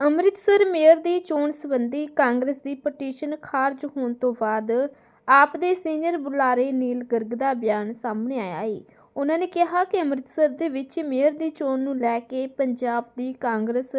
Amritsar mayor ਦੀ ਚੋਣ ਸੰਬੰਧੀ ਕਾਂਗਰਸ ਦੀ petition ਖਾਰਜ ਹੋਣ ਤੋਂ ਬਾਅਦ ਆਪ ਦੇ ਸੀਨੀਅਰ ਬੁਲਾਰੇ ਨੀਲ ਗਰਗ ਦਾ ਬਿਆਨ ਸਾਹਮਣੇ ਆਇਆ ਹੈ ਉਹਨਾਂ ਨੇ ਕਿਹਾ ਕਿ ਅੰਮ੍ਰਿਤਸਰ ਦੇ ਵਿੱਚ ਮੇਅਰ ਦੀ ਚੋਣ ਨੂੰ ਲੈ ਕੇ ਪੰਜਾਬ ਦੀ ਕਾਂਗਰਸ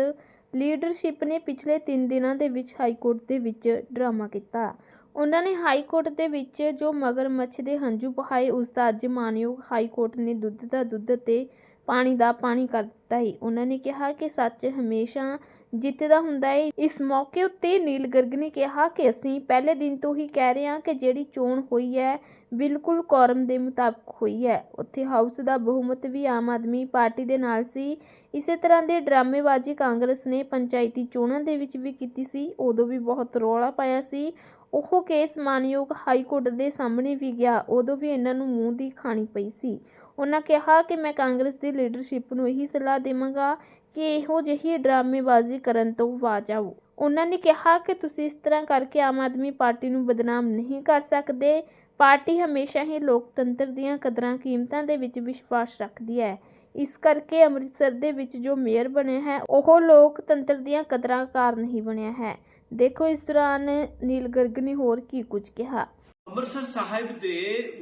ਲੀਡਰਸ਼ਿਪ ਨੇ ਪਿਛਲੇ 3 ਦਿਨਾਂ ਦੇ ਵਿੱਚ ਹਾਈ ਕੋਰਟ ਦੇ ਵਿੱਚ ਡਰਾਮਾ ਕੀਤਾ। ਉਹਨਾਂ ਨੇ ਹਾਈ ਕੋਰਟ ਦੇ ਵਿੱਚ ਜੋ ਮਗਰਮੱਛ ਦੇ ਹੰਝੂ ਬਹਾਏ ਉਸ ਦਾ ਅੱਜ ਮਾਨਯੋਗ ਹਾਈ ਕੋਰਟ ਨੇ ਦੁੱਧ ਦਾ ਦੁੱਧ ਤੇ ਪਾਣੀ ਦਾ ਪਾਣੀ ਕਰ ਦਿੱਤਾ ਹੈ ਉਹਨਾਂ ਨੇ ਕਿਹਾ ਕਿ ਸੱਚ ਹਮੇਸ਼ਾ ਜਿੱਤਦਾ ਹੁੰਦਾ ਹੈ ਇਸ ਮੌਕੇ ਉੱਤੇ ਨੀਲ ਗਰਗ ਨੇ ਕਿਹਾ ਕਿ ਅਸੀਂ ਪਹਿਲੇ ਦਿਨ ਤੋਂ ਹੀ ਕਹਿ ਰਹੇ ਹਾਂ ਕਿ ਜਿਹੜੀ ਚੋਣ ਹੋਈ ਹੈ, ਬਿਲਕੁਲ ਕੋਰਮ ਦੇ ਮੁਤਾਬਕ ਹੋਈ ਹੈ। ਉੱਥੇ ਹਾਊਸ ਦਾ ਬਹੁਮਤ ਵੀ ਆਮ ਆਦਮੀ ਪਾਰਟੀ ਦੇ ਨਾਲ ਸੀ। ਇਸੇ ਤਰ੍ਹਾਂ ਦੇ ਡਰਾਮੇਬਾਜ਼ੀ ਕਾਂਗਰਸ ਨੇ ਪੰਚਾਇਤੀ ਚੋਣਾਂ ਦੇ ਵਿੱਚ ਵੀ ਕੀਤੀ ਸੀ। ਉਦੋਂ ਵੀ ਬਹੁਤ ਰੌਲਾ ਪਾਇਆ ਸੀ। ਉਹ ਕੇਸ ਮਾਨਯੋਗ ਹਾਈ ਕੋਰਟ ਦੇ ਸਾਹਮਣੇ ਵੀ ਗਿਆ। ਉਦੋਂ ਵੀ ਇਹਨਾਂ ਨੂੰ ਮੂੰਹ ਦੀ ਖਾਣੀ ਪਈ ਸੀ। ਉਹਨਾਂ ਕਿਹਾ ਕਿ ਮੈਂ ਕਾਂਗਰਸ ਦੀ ਲੀਡਰਸ਼ਿਪ ਨੂੰ ਇਹੀ ਸਲਾਹ ਦੇਵਾਂਗਾ ਕਿ ਇਹੋ ਜਿਹੀ ਡਰਾਮੇਬਾਜ਼ੀ ਕਰਨ ਤੋਂ ਬਾਜ ਆਓ ਉਹਨਾਂ ਨੇ ਕਿਹਾ ਕਿ ਤੁਸੀਂ ਇਸ ਤਰ੍ਹਾਂ ਕਰਕੇ ਆਮ ਆਦਮੀ ਪਾਰਟੀ ਨੂੰ ਬਦਨਾਮ ਨਹੀਂ ਕਰ ਸਕਦੇ। ਪਾਰਟੀ ਹਮੇਸ਼ਾ ਹੀ ਲੋਕਤੰਤਰ ਦੀਆਂ ਕਦਰਾਂ ਕੀਮਤਾਂ ਦੇ ਵਿੱਚ ਵਿਸ਼ਵਾਸ ਰੱਖਦੀ ਹੈ। ਇਸ ਕਰਕੇ ਅੰਮ੍ਰਿਤਸਰ ਦੇ ਵਿੱਚ ਜੋ ਮੇਅਰ ਬਣਿਆ ਹੈ, ਉਹ ਲੋਕਤੰਤਰ ਦੀਆਂ ਕਦਰਾਂ ਕਾਰ ਨਹੀਂ ਬਣਿਆ ਹੈ। ਦੇਖੋ ਇਸ ਦੌਰਾਨ ਨੀਲ ਗਰਗ ਨੇ ਹੋਰ ਕੀ ਕੁਝ ਕਿਹਾ। ਅੰਮ੍ਰਿਤਸਰ ਸਾਹਿਬ ਦੇ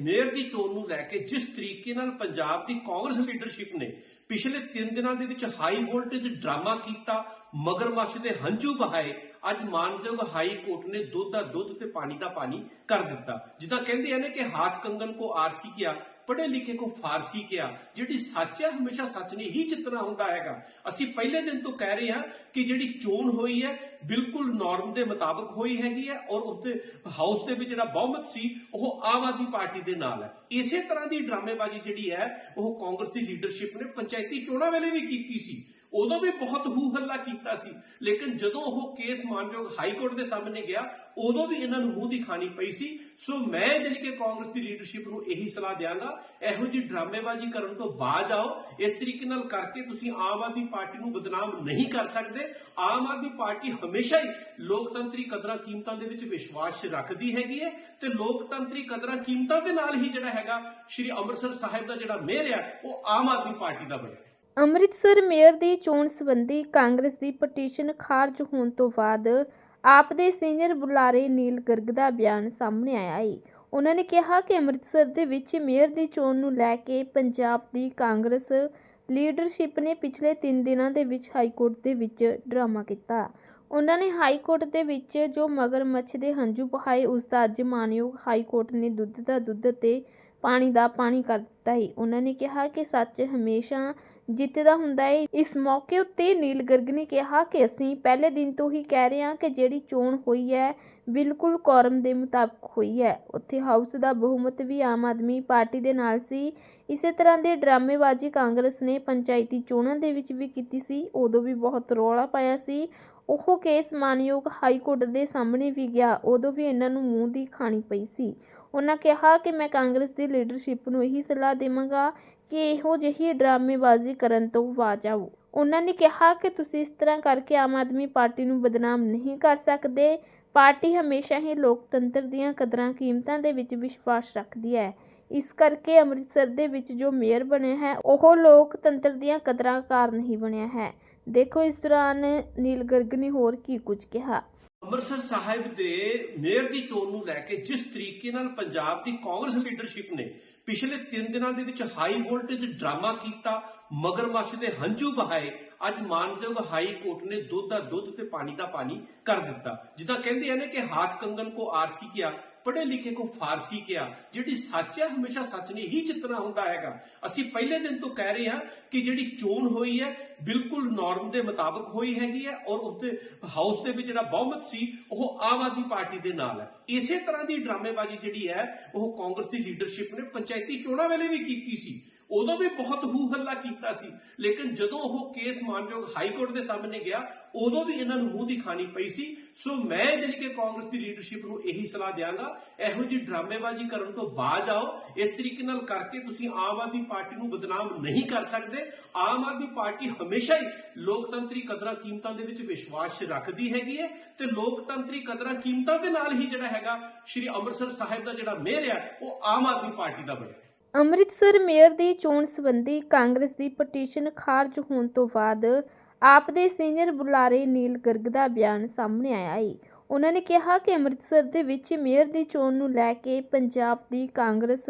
ਮੇਅਰ ਦੀ ਚੋਣ ਨੂੰ ਲੈ ਕੇ ਜਿਸ ਤਰੀਕੇ ਨਾਲ ਪੰਜਾਬ ਦੀ ਕਾਂਗਰਸ ਲੀਡਰਸ਼ਿਪ ਨੇ ਪਿਛਲੇ 3 ਦਿਨਾਂ ਦੇ ਵਿੱਚ ਹਾਈ ਵੋਲਟੇਜ ਡਰਾਮਾ ਕੀਤਾ, ਮਗਰਮੱਛ ਦੇ ਹੰਝੂ ਬਹਾਏ ਅੱਜ ਮਾਨਯੋਗ ਹਾਈ ਕੋਰਟ ਨੇ ਦੁੱਧ ਦਾ ਦੁੱਧ ਤੇ ਪਾਣੀ ਦਾ ਪਾਣੀ ਕਰ ਦਿੱਤਾ। ਜਿੱਦਾਂ ਕਹਿੰਦੇ ਆ ਨੇ ਕਿ ਹਾਥ ਕੰਗਨ ਕੋ ਆਰਸੀ ਕਿਆ, ਪੜ੍ਹੇ ਲਿਖੇ ਕੋ ਫਾਰਸੀ ਕਿਹਾ ਜਿਹੜੀ ਸੱਚ ਹੈ ਹਮੇਸ਼ਾ ਸੱਚ ਨੇ ਹੀ ਜਿੱਤਣਾ ਹੁੰਦਾ ਹੈਗਾ। ਅਸੀਂ ਪਹਿਲੇ ਦਿਨ ਤੋਂ ਕਹਿ ਰਹੇ ਹਾਂ ਕਿ ਜਿਹੜੀ ਚੋਣ ਹੋਈ ਹੈ ਬਿਲਕੁਲ ਨਾਰਮ ਦੇ ਮੁਤਾਬਕ ਹੋਈ ਹੈਗੀ ਹੈ ਔਰ ਉੱਤੇ ਹਾਊਸ ਦੇ ਵਿੱਚ ਜਿਹੜਾ ਬਹੁਮਤ ਸੀ, ਉਹ ਆਮ ਆਦਮੀ ਪਾਰਟੀ ਦੇ ਨਾਲ ਹੈ। ਇਸੇ ਤਰ੍ਹਾਂ ਦੀ ਡਰਾਮੇਬਾਜ਼ੀ ਜਿਹੜੀ ਹੈ, ਉਹ ਕਾਂਗਰਸ ਦੀ ਲੀਡਰਸ਼ਿਪ ਨੇ ਪੰਚਾਇਤੀ ਚੋਣਾਂ ਵੇਲੇ ਵੀ ਕੀਤੀ ਸੀ। ਉਦੋਂ ਵੀ ਬਹੁਤ ਹੂ ਹੱਲਾ ਕੀਤਾ ਸੀ। ਲੇਕਿਨ ਜਦੋਂ ਉਹ ਕੇਸ ਮਾਨਯੋਗ ਹਾਈ ਕੋਰਟ ਦੇ ਸਾਹਮਣੇ ਗਿਆ, ਉਦੋਂ ਵੀ ਇਹਨਾਂ ਨੂੰ ਮੂੰਹ ਦੀ ਖਾਣੀ ਪਈ ਸੀ। ਸੋ ਮੈਂ ਜਿਹੜੀ ਕਿ ਕਾਂਗਰਸ ਦੀ ਲੀਡਰਸ਼ਿਪ ਨੂੰ ਇਹੀ ਸਲਾਹ ਦਿਆਂਗਾ, ਇਹੋ ਜਿਹੀ ਡਰਾਮੇਬਾਜ਼ੀ ਕਰਨ ਤੋਂ ਬਾਅਦ ਆਓ। ਇਸ ਤਰੀਕੇ ਨਾਲ ਕਰਕੇ ਤੁਸੀਂ ਆਮ ਆਦਮੀ ਪਾਰਟੀ ਨੂੰ ਬਦਨਾਮ ਨਹੀਂ ਕਰ ਸਕਦੇ। ਆਮ ਆਦਮੀ ਪਾਰਟੀ ਹਮੇਸ਼ਾ ਹੀ ਲੋਕਤੰਤਰੀ ਕਦਰਾਂ ਕੀਮਤਾਂ ਦੇ ਵਿੱਚ ਵਿਸ਼ਵਾਸ ਰੱਖਦੀ ਹੈਗੀ ਹੈ ਤੇ ਲੋਕਤੰਤਰੀ ਕਦਰਾਂ ਕੀਮਤਾਂ ਦੇ ਨਾਲ ਹੀ ਜਿਹੜਾ ਹੈਗਾ, ਸ਼੍ਰੀ ਅੰਮ੍ਰਿਤਸਰ ਸਾਹਿਬ ਦਾ ਜਿਹੜਾ ਮੇਅਰ ਹੈ, ਉਹ ਆਮ ਆਦਮੀ ਪਾਰਟੀ ਦਾ ਬਣਿਆ। ਅੰਮ੍ਰਿਤਸਰ ਮੇਅਰ ਦੀ ਚੋਣ ਸੰਬੰਧੀ ਕਾਂਗਰਸ ਦੀ ਪਟੀਸ਼ਨ ਖਾਰਜ ਹੋਣ ਤੋਂ ਬਾਅਦ ਆਪ ਦੇ ਸੀਨੀਅਰ ਬੁਲਾਰੇ ਨੀਲ ਗਰਗ ਦਾ ਬਿਆਨ ਸਾਹਮਣੇ ਆਇਆ ਹੈ ਉਹਨਾਂ ਨੇ ਕਿਹਾ ਕਿ ਅੰਮ੍ਰਿਤਸਰ ਦੇ ਵਿੱਚ ਮੇਅਰ ਦੀ ਚੋਣ ਨੂੰ ਲੈ ਕੇ ਪੰਜਾਬ ਦੀ ਕਾਂਗਰਸ ਲੀਡਰਸ਼ਿਪ ਨੇ ਪਿਛਲੇ 3 ਦਿਨਾਂ ਦੇ ਵਿੱਚ ਹਾਈ ਕੋਰਟ ਦੇ ਵਿੱਚ ਡਰਾਮਾ ਕੀਤਾ। ਉਹਨਾਂ ਨੇ ਹਾਈ ਕੋਰਟ ਦੇ ਵਿੱਚ ਜੋ ਮਗਰਮੱਛ ਦੇ ਹੰਝੂ ਬਹਾਏ ਉਸ ਦਾ ਅੱਜ ਮਾਨਯੋਗ ਹਾਈ ਕੋਰਟ ਨੇ ਦੁੱਧ ਦਾ ਦੁੱਧ ਤੇ ਪਾਣੀ ਦਾ ਪਾਣੀ ਕਰ ਦਿੱਤਾ ਹੈ ਉਹਨਾਂ ਨੇ ਕਿਹਾ ਕਿ ਸੱਚ ਹਮੇਸ਼ਾ ਜਿੱਤਦਾ ਹੁੰਦਾ ਹੈ ਇਸ ਮੌਕੇ ਉੱਤੇ ਨੀਲ ਗਰਗ ਨੇ ਕਿਹਾ ਕਿ ਅਸੀਂ ਪਹਿਲੇ ਦਿਨ ਤੋਂ ਹੀ ਕਹਿ ਰਹੇ ਹਾਂ ਕਿ ਜਿਹੜੀ ਚੋਣ ਹੋਈ ਹੈ, ਬਿਲਕੁਲ ਕੋਰਮ ਦੇ ਮੁਤਾਬਕ ਹੋਈ ਹੈ। ਉੱਥੇ ਹਾਊਸ ਦਾ ਬਹੁਮਤ ਵੀ ਆਮ ਆਦਮੀ ਪਾਰਟੀ ਦੇ ਨਾਲ ਸੀ। ਇਸੇ ਤਰ੍ਹਾਂ ਦੇ ਡਰਾਮੇਬਾਜ਼ੀ ਕਾਂਗਰਸ ਨੇ ਪੰਚਾਇਤੀ ਚੋਣਾਂ ਦੇ ਵਿੱਚ ਵੀ ਕੀਤੀ ਸੀ। ਉਦੋਂ ਵੀ ਬਹੁਤ ਰੌਲਾ ਪਾਇਆ ਸੀ। ਉਹ ਕੇਸ ਮਾਨਯੋਗ ਹਾਈ ਕੋਰਟ ਦੇ ਸਾਹਮਣੇ ਵੀ ਗਿਆ। ਉਦੋਂ ਵੀ ਇਹਨਾਂ ਨੂੰ ਮੂੰਹ ਦੀ ਖਾਣੀ ਪਈ ਸੀ। ਉਹਨਾਂ ਕਿਹਾ ਕਿ ਮੈਂ ਕਾਂਗਰਸ ਦੀ ਲੀਡਰਸ਼ਿਪ ਨੂੰ ਇਹੀ ਸਲਾਹ ਦੇਵਾਂਗਾ ਕਿ ਇਹੋ ਜਿਹੀ ਡਰਾਮੇਬਾਜ਼ੀ ਕਰਨ ਤੋਂ ਬਾਜ ਆਓ ਉਹਨਾਂ ਨੇ ਕਿਹਾ ਕਿ ਤੁਸੀਂ ਇਸ ਤਰ੍ਹਾਂ ਕਰਕੇ ਆਮ ਆਦਮੀ ਪਾਰਟੀ ਨੂੰ ਬਦਨਾਮ ਨਹੀਂ ਕਰ ਸਕਦੇ। ਪਾਰਟੀ ਹਮੇਸ਼ਾ ਹੀ ਲੋਕਤੰਤਰ ਦੀਆਂ ਕਦਰਾਂ ਕੀਮਤਾਂ ਦੇ ਵਿੱਚ ਵਿਸ਼ਵਾਸ ਰੱਖਦੀ ਹੈ। ਇਸ ਕਰਕੇ ਅੰਮ੍ਰਿਤਸਰ ਦੇ ਵਿੱਚ ਜੋ ਮੇਅਰ ਬਣਿਆ ਹੈ, ਉਹ ਲੋਕਤੰਤਰ ਦੀਆਂ ਕਦਰਾਂ ਕਾਰ ਨਹੀਂ ਬਣਿਆ ਹੈ। ਦੇਖੋ ਇਸ ਦੌਰਾਨ ਨੀਲ ਗਰਗ ਨੇ ਹੋਰ ਕੀ ਕੁਝ ਕਿਹਾ। ਅੰਮ੍ਰਿਤਸਰ ਸਾਹਿਬ ਦੇ ਮੇਅਰ ਦੀ ਚੋਣ ਨੂੰ ਲੈ ਕੇ ਜਿਸ ਤਰੀਕੇ ਨਾਲ ਪੰਜਾਬ ਦੀ ਕਾਂਗਰਸ ਲੀਡਰਸ਼ਿਪ ਨੇ ਪਿਛਲੇ 3 ਦਿਨਾਂ ਦੇ ਵਿੱਚ ਹਾਈ ਵੋਲਟੇਜ ਡਰਾਮਾ ਕੀਤਾ, ਮਗਰਮੱਛ ਦੇ ਹੰਝੂ ਬਹਾਏ ਅੱਜ ਮਾਨਯੋਗ ਹਾਈ ਕੋਰਟ ਨੇ ਦੁੱਧ ਦਾ ਦੁੱਧ ਤੇ ਪਾਣੀ ਦਾ ਪਾਣੀ ਕਰ ਦਿੱਤਾ। ਜਿੱਦਾਂ ਕਹਿੰਦੇ ਆ ਨੇ ਕਿ ਹਾਥ ਕੰਗਨ ਕੋ ਆਰਸੀ ਕਿਆ ਪੜ੍ਹੇ ਲਿਖੇ ਕੋ ਫਾਰਸੀ ਕਿਹਾ ਜਿਹੜੀ ਸੱਚ ਹੈ, ਹਮੇਸ਼ਾ ਸੱਚ ਨੇ ਹੀ ਜਿੱਤਣਾ ਹੁੰਦਾ ਹੈਗਾ। ਅਸੀਂ ਪਹਿਲੇ ਦਿਨ ਤੋਂ ਕਹਿ ਰਹੇ ਹਾਂ ਕਿ ਜਿਹੜੀ ਚੋਣ ਹੋਈ ਹੈ, ਬਿਲਕੁਲ ਨਾਰਮ ਦੇ ਮੁਤਾਬਕ ਹੋਈ ਹੈਗੀ ਹੈ ਔਰ ਉੱਤੇ ਹਾਊਸ ਦੇ ਵਿੱਚ ਜਿਹੜਾ ਬਹੁਮਤ ਸੀ, ਉਹ ਆਮ ਆਦਮੀ ਪਾਰਟੀ ਦੇ ਨਾਲ ਹੈ। ਇਸੇ ਤਰ੍ਹਾਂ ਦੀ ਡਰਾਮੇਬਾਜ਼ੀ ਜਿਹੜੀ ਹੈ, ਉਹ ਕਾਂਗਰਸ ਦੀ ਲੀਡਰਸ਼ਿਪ ਨੇ ਪੰਚਾਇਤੀ ਚੋਣਾਂ ਵੇਲੇ ਵੀ ਕੀਤੀ ਸੀ। ਉਦੋਂ ਵੀ ਬਹੁਤ ਹੂ ਹੱਲਾ ਕੀਤਾ ਸੀ। ਲੇਕਿਨ ਜਦੋਂ ਉਹ ਕੇਸ ਮਾਨਯੋਗ ਹਾਈ ਕੋਰਟ ਦੇ ਸਾਹਮਣੇ ਗਿਆ, ਉਦੋਂ ਵੀ ਇਹਨਾਂ ਨੂੰ ਮੂੰਹ ਦੀ ਪਈ ਸੀ। ਸੋ ਮੈਂ ਜਿਹੜੀ ਕਿ ਕਾਂਗਰਸ ਦੀ ਲੀਡਰਸ਼ਿਪ ਨੂੰ ਇਹੀ ਸਲਾਹ ਦਿਆਂਗਾ, ਇਹੋ ਜਿਹੀ ਡਰਾਮੇਬਾਜ਼ੀ ਕਰਨ ਤੋਂ ਬਾਅਦ ਆਓ। ਇਸ ਤਰੀਕੇ ਨਾਲ ਕਰਕੇ ਤੁਸੀਂ ਆਮ ਆਦਮੀ ਪਾਰਟੀ ਨੂੰ ਬਦਨਾਮ ਨਹੀਂ ਕਰ ਸਕਦੇ। ਆਮ ਆਦਮੀ ਪਾਰਟੀ ਹਮੇਸ਼ਾ ਹੀ ਲੋਕਤੰਤਰੀ ਕਦਰਾਂ ਕੀਮਤਾਂ ਦੇ ਵਿੱਚ ਵਿਸ਼ਵਾਸ ਰੱਖਦੀ ਹੈਗੀ ਹੈ ਤੇ ਲੋਕਤੰਤਰੀ ਕਦਰਾਂ ਕੀਮਤਾਂ ਦੇ ਨਾਲ ਹੀ ਜਿਹੜਾ ਹੈਗਾ, ਸ਼੍ਰੀ ਅੰਮ੍ਰਿਤਸਰ ਸਾਹਿਬ ਦਾ ਜਿਹੜਾ ਮੇਅਰ ਹੈ, ਉਹ ਆਮ ਆਦਮੀ ਪਾਰਟੀ ਦਾ ਬਣਿਆ। ਅੰਮ੍ਰਿਤਸਰ ਮੇਅਰ ਦੀ ਚੋਣ ਸੰਬੰਧੀ ਕਾਂਗਰਸ ਦੀ ਪਟੀਸ਼ਨ ਖਾਰਜ ਹੋਣ ਤੋਂ ਬਾਅਦ ਆਪ ਦੇ ਸੀਨੀਅਰ ਬੁਲਾਰੇ ਨੀਲ ਗਰਗ ਦਾ ਬਿਆਨ ਸਾਹਮਣੇ ਆਇਆ ਹੈ ਉਹਨਾਂ ਨੇ ਕਿਹਾ ਕਿ ਅੰਮ੍ਰਿਤਸਰ ਦੇ ਵਿੱਚ ਮੇਅਰ ਦੀ ਚੋਣ ਨੂੰ ਲੈ ਕੇ ਪੰਜਾਬ ਦੀ ਕਾਂਗਰਸ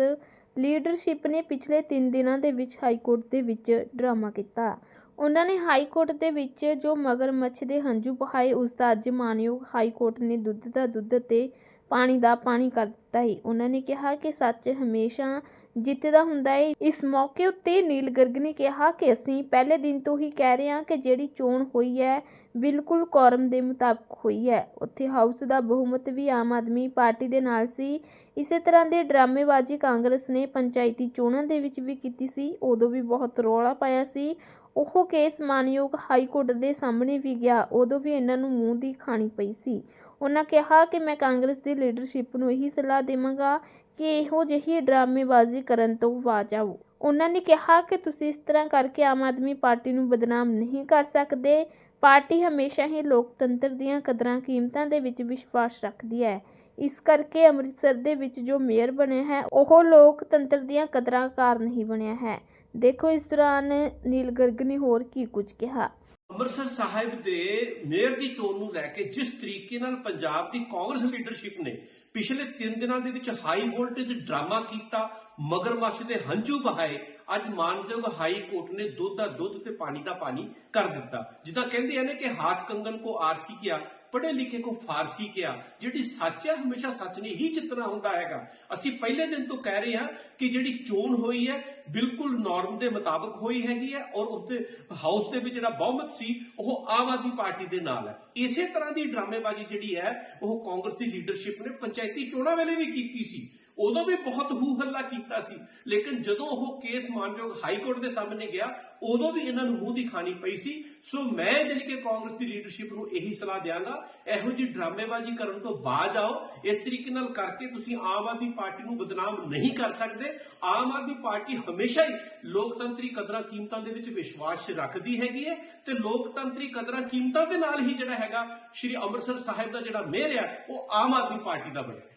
ਲੀਡਰਸ਼ਿਪ ਨੇ ਪਿਛਲੇ 3 ਦਿਨਾਂ ਦੇ ਵਿੱਚ ਹਾਈ ਕੋਰਟ ਦੇ ਵਿੱਚ ਡਰਾਮਾ ਕੀਤਾ। ਉਹਨਾਂ ਨੇ ਹਾਈ ਕੋਰਟ ਦੇ ਵਿੱਚ ਜੋ ਮਗਰਮੱਛ ਦੇ ਹੰਝੂ ਬਹਾਏ ਉਸ ਦਾ ਅੱਜ ਮਾਨਯੋਗ ਹਾਈ ਕੋਰਟ ਨੇ ਦੁੱਧ ਦਾ ਦੁੱਧ ਤੇ ਪਾਣੀ ਦਾ ਪਾਣੀ ਕਰ ਦਿੱਤਾ ਹੈ ਉਹਨਾਂ ਨੇ ਕਿਹਾ ਕਿ ਸੱਚ ਹਮੇਸ਼ਾ ਜਿੱਤਦਾ ਹੁੰਦਾ ਹੈ ਇਸ ਮੌਕੇ ਉੱਤੇ ਨੀਲ ਗਰਗ ਨੇ ਕਿਹਾ ਕਿ ਅਸੀਂ ਪਹਿਲੇ ਦਿਨ ਤੋਂ ਹੀ ਕਹਿ ਰਹੇ ਹਾਂ ਕਿ ਜਿਹੜੀ ਚੋਣ ਹੋਈ ਹੈ, ਬਿਲਕੁਲ ਕੌਰਮ ਦੇ ਮੁਤਾਬਕ ਹੋਈ ਹੈ। ਉੱਥੇ ਹਾਊਸ ਦਾ ਬਹੁਮਤ ਵੀ ਆਮ ਆਦਮੀ ਪਾਰਟੀ ਦੇ ਨਾਲ ਸੀ। ਇਸੇ ਤਰ੍ਹਾਂ ਦੇ ਡਰਾਮੇਬਾਜ਼ੀ ਕਾਂਗਰਸ ਨੇ ਪੰਚਾਇਤੀ ਚੋਣਾਂ ਦੇ ਵਿੱਚ ਵੀ ਕੀਤੀ ਸੀ। ਉਦੋਂ ਵੀ ਬਹੁਤ ਰੌਲਾ ਪਾਇਆ ਸੀ। ਉਹ ਕੇਸ ਮਾਨਯੋਗ ਹਾਈ ਕੋਰਟ ਦੇ ਸਾਹਮਣੇ ਵੀ ਗਿਆ। ਉਦੋਂ ਵੀ ਇਹਨਾਂ ਨੂੰ ਮੂੰਹ ਦੀ ਖਾਣੀ ਪਈ ਸੀ। ਉਹਨਾਂ ਕਿਹਾ ਕਿ ਮੈਂ ਕਾਂਗਰਸ ਦੀ ਲੀਡਰਸ਼ਿਪ ਨੂੰ ਇਹੀ ਸਲਾਹ ਦੇਵਾਂਗਾ ਕਿ ਇਹੋ ਜਿਹੀ ਡਰਾਮੇਬਾਜ਼ੀ ਕਰਨ ਤੋਂ ਬਾਜ ਆਓ ਉਹਨਾਂ ਨੇ ਕਿਹਾ ਕਿ ਤੁਸੀਂ ਇਸ ਤਰ੍ਹਾਂ ਕਰਕੇ ਆਮ ਆਦਮੀ ਪਾਰਟੀ ਨੂੰ ਬਦਨਾਮ ਨਹੀਂ ਕਰ ਸਕਦੇ। ਪਾਰਟੀ ਹਮੇਸ਼ਾ ਹੀ ਲੋਕਤੰਤਰ ਦੀਆਂ ਕਦਰਾਂ ਕੀਮਤਾਂ ਦੇ ਵਿੱਚ ਵਿਸ਼ਵਾਸ ਰੱਖਦੀ ਹੈ। ਇਸ ਕਰਕੇ ਅੰਮ੍ਰਿਤਸਰ ਦੇ ਵਿੱਚ ਜੋ ਮੇਅਰ ਬਣਿਆ ਹੈ, ਉਹ ਲੋਕਤੰਤਰ ਦੀਆਂ ਕਦਰਾਂ ਕਾਰਨ ਹੀ ਬਣਿਆ ਹੈ। ਦੇਖੋ ਇਸ ਦੌਰਾਨ ਨੀਲ ਗਰਗ ਨੇ ਹੋਰ ਕੀ ਕੁਝ ਕਿਹਾ। ਅੰਮ੍ਰਿਤਸਰ ਸਾਹਿਬ ਦੇ ਮੇਅਰ ਦੀ ਚੋਣ ਨੂੰ ਲੈ ਕੇ ਜਿਸ ਤਰੀਕੇ ਨਾਲ ਪੰਜਾਬ ਦੀ ਕਾਂਗਰਸ ਲੀਡਰਸ਼ਿਪ ਨੇ ਪਿਛਲੇ 3 ਦਿਨਾਂ ਦੇ ਵਿੱਚ ਹਾਈ ਵੋਲਟੇਜ ਡਰਾਮਾ ਕੀਤਾ, ਮਗਰਮੱਛ ਦੇ ਹੰਝੂ ਬਹਾਏ ਅੱਜ ਮਾਨਯੋਗ ਹਾਈ ਕੋਰਟ ਨੇ ਦੁੱਧ ਦਾ ਦੁੱਧ ਤੇ ਪਾਣੀ ਦਾ ਪਾਣੀ ਕਰ ਦਿੱਤਾ। ਜਿੱਦਾਂ ਕਹਿੰਦੇ ਆ ਨੇ ਕਿ ਹਾਥ ਕੰਗਨ ਕੋ ਆਰਸੀ ਕਿਆ ਪੜ੍ਹੇ ਲਿਖੇ ਕੋ ਫਾਰਸੀ ਕਿਹਾ ਜਿਹੜੀ ਸੱਚ ਹੈ, ਹਮੇਸ਼ਾ ਸੱਚ ਨੇ ਹੀ ਜਿੱਤਣਾ ਹੁੰਦਾ ਹੈਗਾ। ਅਸੀਂ ਪਹਿਲੇ ਦਿਨ ਤੋਂ ਕਹਿ ਰਹੇ ਹਾਂ ਕਿ ਜਿਹੜੀ ਚੋਣ ਹੋਈ ਹੈ, ਬਿਲਕੁਲ ਨਾਰਮ ਦੇ ਮੁਤਾਬਕ ਹੋਈ ਹੈਗੀ ਹੈ ਔਰ ਉਸਦੇ ਹਾਊਸ ਦੇ ਵਿੱਚ ਜਿਹੜਾ ਬਹੁਮਤ ਸੀ, ਉਹ ਆਮ ਆਦਮੀ ਪਾਰਟੀ ਦੇ ਨਾਲ ਹੈ। ਇਸੇ ਤਰ੍ਹਾਂ ਦੀ ਡਰਾਮੇਬਾਜ਼ੀ ਜਿਹੜੀ ਹੈ, ਉਹ ਕਾਂਗਰਸ ਦੀ ਲੀਡਰਸ਼ਿਪ ਨੇ ਪੰਚਾਇਤੀ ਚੋਣਾਂ ਵੇਲੇ ਵੀ ਕੀਤੀ ਸੀ। ਉਦੋਂ ਵੀ ਬਹੁਤ ਹੂ ਹੱਲਾ ਕੀਤਾ ਸੀ। ਲੇਕਿਨ ਜਦੋਂ ਉਹ ਕੇਸ ਮਾਨਯੋਗ ਹਾਈ ਕੋਰਟ ਦੇ ਸਾਹਮਣੇ ਗਿਆ, ਉਦੋਂ ਵੀ ਇਹਨਾਂ ਨੂੰ ਮੂੰਹ ਦੀ ਪਈ ਸੀ। ਸੋ ਮੈਂ ਜਿਹੜੀ ਕਿ ਕਾਂਗਰਸ ਦੀ ਲੀਡਰਸ਼ਿਪ ਨੂੰ ਇਹੀ ਸਲਾਹ ਦਿਆਂਗਾ, ਇਹੋ ਜਿਹੀ ਡਰਾਮੇਬਾਜ਼ੀ ਕਰਨ ਤੋਂ ਬਾਅਦ ਆਓ। ਇਸ ਤਰੀਕੇ ਨਾਲ ਕਰਕੇ ਤੁਸੀਂ ਆਮ ਆਦਮੀ ਪਾਰਟੀ ਨੂੰ ਬਦਨਾਮ ਨਹੀਂ ਕਰ ਸਕਦੇ। ਆਮ ਆਦਮੀ ਪਾਰਟੀ ਹਮੇਸ਼ਾ ਹੀ ਲੋਕਤੰਤਰੀ ਕਦਰਾਂ ਕੀਮਤਾਂ ਦੇ ਵਿੱਚ ਵਿਸ਼ਵਾਸ ਰੱਖਦੀ ਹੈਗੀ ਹੈ ਤੇ ਲੋਕਤੰਤਰੀ ਕਦਰਾਂ ਕੀਮਤਾਂ ਦੇ ਨਾਲ ਹੀ ਜਿਹੜਾ ਹੈਗਾ, ਸ਼੍ਰੀ ਅੰਮ੍ਰਿਤਸਰ ਸਾਹਿਬ ਦਾ ਜਿਹੜਾ ਮੇਅਰ ਆ ਉਹ ਆਮ ਆਦਮੀ ਪਾਰਟੀ ਦਾ ਬਣਿਆ।